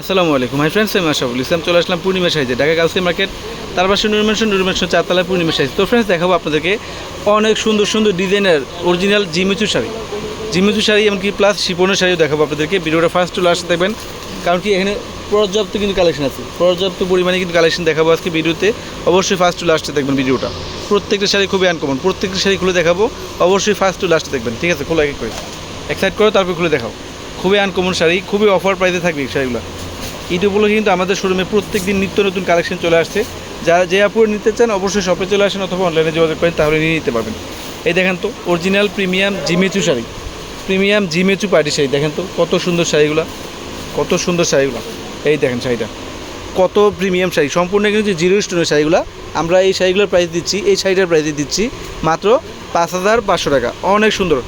আসসালামু আলাইকুম। Hi friends আমি আশাফুল ইসলাম। চলে আসলাম পূর্ণিমা সাইজে ঢাকা গার্লসি মার্কেট। তার পাশে নুরমেশন নুরমেশন চারতলায় পূর্ণিমা সাইজ তো ফ্রেন্ডস দেখাবো আপনাদেরকে অনেক সুন্দর সুন্দর ডিজাইনের original Jimmy Choo sari. Jimmy Choo sari এমনকি প্লাস শিপনের শাড়িও দেখাবো আপনাদেরকে। ভিডিওটা ফার্স্ট টু লাস্ট দেখবেন কারণ কি এখানে পর্যাপ্ত কিন্তু কালেকশন আছে। পর্যাপ্ত পরিমাণে কিন্তু কালেকশন দেখাবো আজকে ভিডিওতে। অবশ্যই ফার্স্ট টু লাস্টে দেখবেন ভিডিওটা। প্রত্যেকটা শাড়ি খুবই আনকমন প্রত্যেকটা শাড়ি খুলে দেখাবো। অবশ্যই ফার্স্ট টু লাস্টে দেখবেন ঠিক আছে, খোলা এক করে। এক সাইড করো, তারপর খুলে দেখাও। খুবই আনকমন শাড়ি, খুবই অফার প্রাইসে থাকবে শাড়িগুলো। ঈদ উপলক্ষে কিন্তু আমাদের শোরুমে প্রত্যেক দিন নিত্য নতুন কালেকশন চলে আসছে। যারা যে আপুর নিতে চান, অবশ্যই শপে চলে আসেন অথবা অনলাইনে যোগাযোগ করেন, তাহলে নিয়ে নিতে পারবেন। এই দেখেন তো original premium Jimmy Choo sari. Premium Jimmy Choo party sari, দেখেন তো, কত সুন্দর শাড়িগুলো, কত সুন্দর শাড়িগুলো। এই দেখেন শাড়িটা, কত প্রিমিয়াম শাড়ি। সম্পূর্ণ কিন্তু জিরো স্টোনের শাড়িগুলো। আমরা এই শাড়িগুলোর প্রাইস দিচ্ছি, এই শাড়িটার প্রাইস দিচ্ছি মাত্র পাঁচ হাজার পাঁচশো টাকা। অনেক সুন্দর,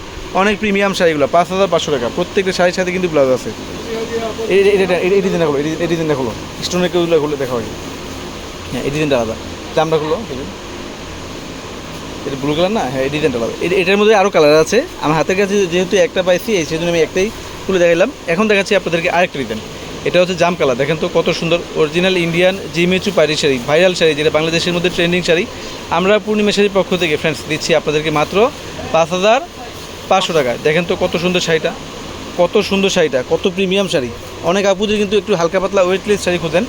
অনেক প্রিমিয়াম শাড়িগুলো, পাঁচ হাজার পাঁচশো টাকা। প্রত্যেকটা শাড়ির সাথে কিন্তু ব্লাউজ আছে। এই স্টোনের কেউগুলো দেখা হয় হ্যাঁ আলাদা। এটা ব্লু কালার না? হ্যাঁ আলাদা। এটার মধ্যে আরও কালার আছে। আমার হাতের কাছে যেহেতু একটা পাইছি, এই সেজন্য আমি একটাই খুলে দেখালাম এখন দেখাচ্ছি আপনাদেরকে আরেকটা ডিজাইন এটা হচ্ছে জাম কালার দেখেন তো কত সুন্দর অরিজিনাল ইন্ডিয়ান জিমেচু পাড়ি শাড়ি ভাইরাল শাড়ি, যেটা বাংলাদেশের মধ্যে ট্রেন্ডিং শাড়ি। আমরা পূর্ণিমা শাড়ির পক্ষ থেকে ফ্রেন্ডস দিচ্ছি আপনাদেরকে মাত্র পাঁচ হাজার পাঁচশো টাকায় দেখেন তো কত সুন্দর শাড়িটা। কত সুন্দর শাড়িটা, কত প্রিমিয়াম শাড়ি। অনেক আপুদের কিন্তু একটু হালকা পাতলা ওয়েটলেস শাড়ি খোঁজেন।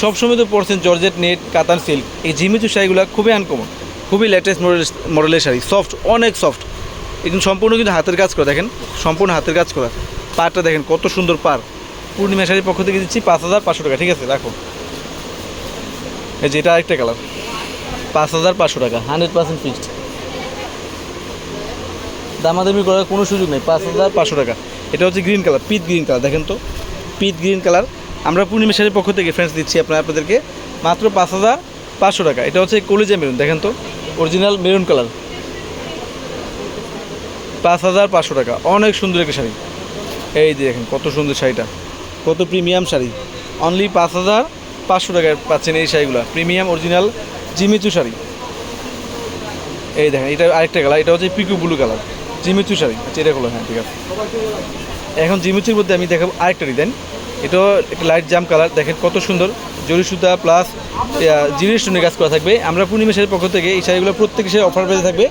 সবসময় তো পড়ছেন জর্জেট নেট, কাতান সিল্ক এই জিমিচু শাড়িগুলো খুবই আনকমন খুবই লেটেস্ট মডেল মডেলের শাড়ি। সফট অনেক সফট এগুলো সম্পূর্ণ কিন্তু হাতের কাজ করা, দেখেন, সম্পূর্ণ হাতের কাজ করা। পাড়টা দেখেন, কত সুন্দর পার পূর্ণিমা শাড়ির পক্ষ থেকে দিচ্ছি পাঁচ হাজার পাঁচশো টাকা, ঠিক আছে? রাখো। এই যে এটা আরেকটা কালার পাঁচ হাজার পাঁচশো টাকা হান্ড্রেড পার্সেন্ট ফিক্সড দামাদামি করার কোনো সুযোগ নেই, পাঁচ হাজার পাঁচশো টাকা। এটা হচ্ছে গ্রিন কালার পিট গ্রিন কালার দেখেন তো। পিট গ্রিন কালার আমরা পূর্ণিমা শাড়ির পক্ষ থেকে ফ্রেন্ডস দিচ্ছি আপনার, আপনাদেরকে মাত্র পাঁচ হাজার পাঁচশো টাকা। এটা হচ্ছে কলিজা মেরুন দেখেন তো। অরিজিনাল মেরুন কালার পাঁচ হাজার পাঁচশো টাকা। অনেক সুন্দর একটা শাড়ি। এই যে দেখেন, কত সুন্দর শাড়িটা। কত প্রিমিয়াম শাড়ি। অনলি পাঁচ হাজার পাঁচশো টাকায় পাচ্ছেন এই শাড়িগুলো। Premium original Jimmy Choo sari. এই দেখেন, এটা আরেকটা কালার এটা হচ্ছে Piku blue colour Jimmy Choo sari আচ্ছা এটা হলো হ্যাঁ ঠিক আছে। এখন জিমিচুর মধ্যে আমি দেখাবো আরেকটা ডিজাইন এটাও একটা লাইট জাম কালার দেখেন কত সুন্দর। জরি সুতা প্লাস জিনিস স্টোনের কাজ করা থাকবে। আমরা পূর্ণিমা শাড়ির পক্ষ থেকে এই শাড়িগুলো প্রত্যেক শাড়ি অফার পেতে থাকবে।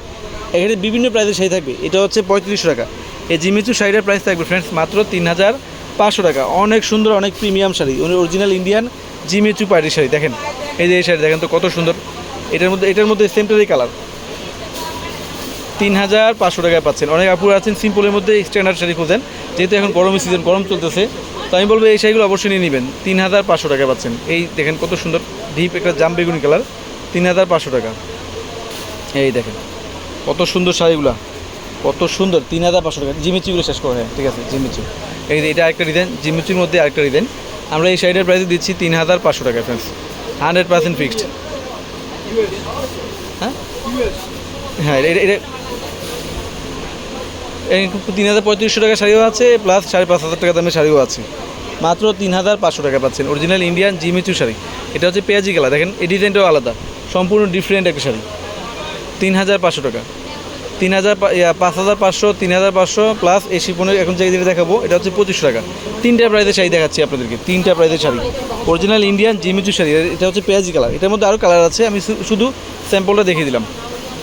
এখানে বিভিন্ন প্রাইসের শাড়ি থাকবে। এটা হচ্ছে পঁয়ত্রিশশো টাকা। এই জিমিচু শাড়িটার প্রাইস থাকবে ফ্রেন্ডস মাত্র তিন হাজার পাঁচশো টাকা। অনেক সুন্দর, অনেক premium sari. Original Indian Jimmy Choo party sari, দেখেন। এই যে এই শাড়ি, দেখেন তো কত সুন্দর। এটার মধ্যে এটার মধ্যে সেমটারই কালার তিন হাজার পাঁচশো টাকায় পাচ্ছেন। অনেক আপুর আছেন সিম্পলের মধ্যে স্ট্যান্ডার্ড শাড়ি খোঁজেন। যেহেতু এখন গরমের সিজন গরম চলতেছে, তো আমি বলব এই শাড়িগুলো অবশ্যই নিয়ে নেবেন। তিন হাজার পাঁচশো টাকায় পাচ্ছেন। এই দেখেন কত সুন্দর ডিপ একটা জাম বেগুনি কালার তিন হাজার পাঁচশো টাকা। এই দেখেন, কত সুন্দর শাড়িগুলো। কত সুন্দর তিন হাজার পাঁচশো টাকা। জিমিচিগুলো শেষ করে হ্যাঁ ঠিক আছে, জিমিচু। এই এটা আরেকটা ডিজাইন জিমিচির মধ্যে আরেকটা ডিজাইন আমরা এই শাড়িটার প্রাইস দিচ্ছি তিন হাজার পাঁচশো টাকা ফ্রেন্ডস হান্ড্রেড পার্সেন্ট ফিক্সড হ্যাঁ? হ্যাঁ এটা এটা তিন হাজার পঁয়ত্রিশশো টাকা শাড়িও আছে প্লাস সাড়ে পাঁচ হাজার টাকা দামের শাড়িও আছে। মাত্র তিন হাজার পাঁচশো টাকা পাচ্ছেন অরিজিনাল ইন্ডিয়ান জিমিচু শাড়ি। এটা হচ্ছে পেঁয়াজি কালার, দেখেন, এই ডিজাইনটাও আলাদা, সম্পূর্ণ ডিফারেন্ট একটা শাড়ি। তিন হাজার পাঁচশো টাকা। তিন হাজার পাঁচ হাজার পাঁচশো, তিন হাজার পাঁচশো প্লাস এই শিপনের এখন যে যেটা দেখাবো, এটা হচ্ছে পঁচিশশো টাকা। তিনটা প্রাইজের শাড়ি দেখাচ্ছি আপনাদেরকে, তিনটা প্রাইজের sari. Original Indian Jimmy Choo sari, এটা হচ্ছে পেঁয়াজি কালার, এটার মধ্যে আরও কালার আছে, আমি শুধু স্যাম্পলটা দেখিয়ে দিলাম।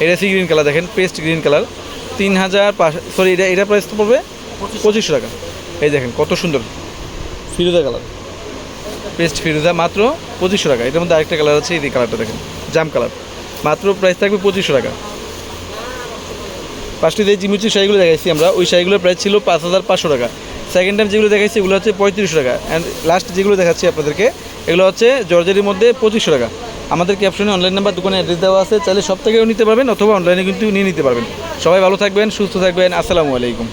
এটা সি গ্রিন কালার দেখেন পেস্ট গ্রিন কালার তিন হাজার পাঁচ সরি এটা এটা প্রাইস তো পড়বে পঁচিশশো টাকা। এই দেখেন, কত সুন্দর। ফিরোজা কালার পেস্ট ফিরোজা, মাত্র পঁচিশশো টাকা। এটার মধ্যে আরেকটা কালার আছে, এই কালারটা দেখেন, জাম কালার মাত্র প্রাইস থাকবে পঁচিশশো টাকা। ফার্স্টে যে জিমিচু শাড়িগুলো দেখাইছি আমরা। ওই শাড়িগুলোর প্রাইস ছিল পাঁচ হাজার পাঁচশো টাকা। সেকেন্ড টাইম যেগুলো দেখাইছি, এগুলো হচ্ছে পঁয়ত্রিশশো টাকা। অ্যান্ড লাস্ট যেগুলো দেখাচ্ছি আপনাদেরকে এগুলো হচ্ছে জর্জারির মধ্যে পঁচিশশো টাকা। আমাদের ক্যাপশনে অনলাইন নাম্বার দোকানে অ্যাড্রেস দেওয়া আছে, চাইলে সব থেকেও নিতে পারবেন অথবা অনলাইনে কিন্তু নিয়ে নিতে পারবেন। সবাই ভালো থাকবেন, সুস্থ থাকবেন, আসসালামু আলাইকুম।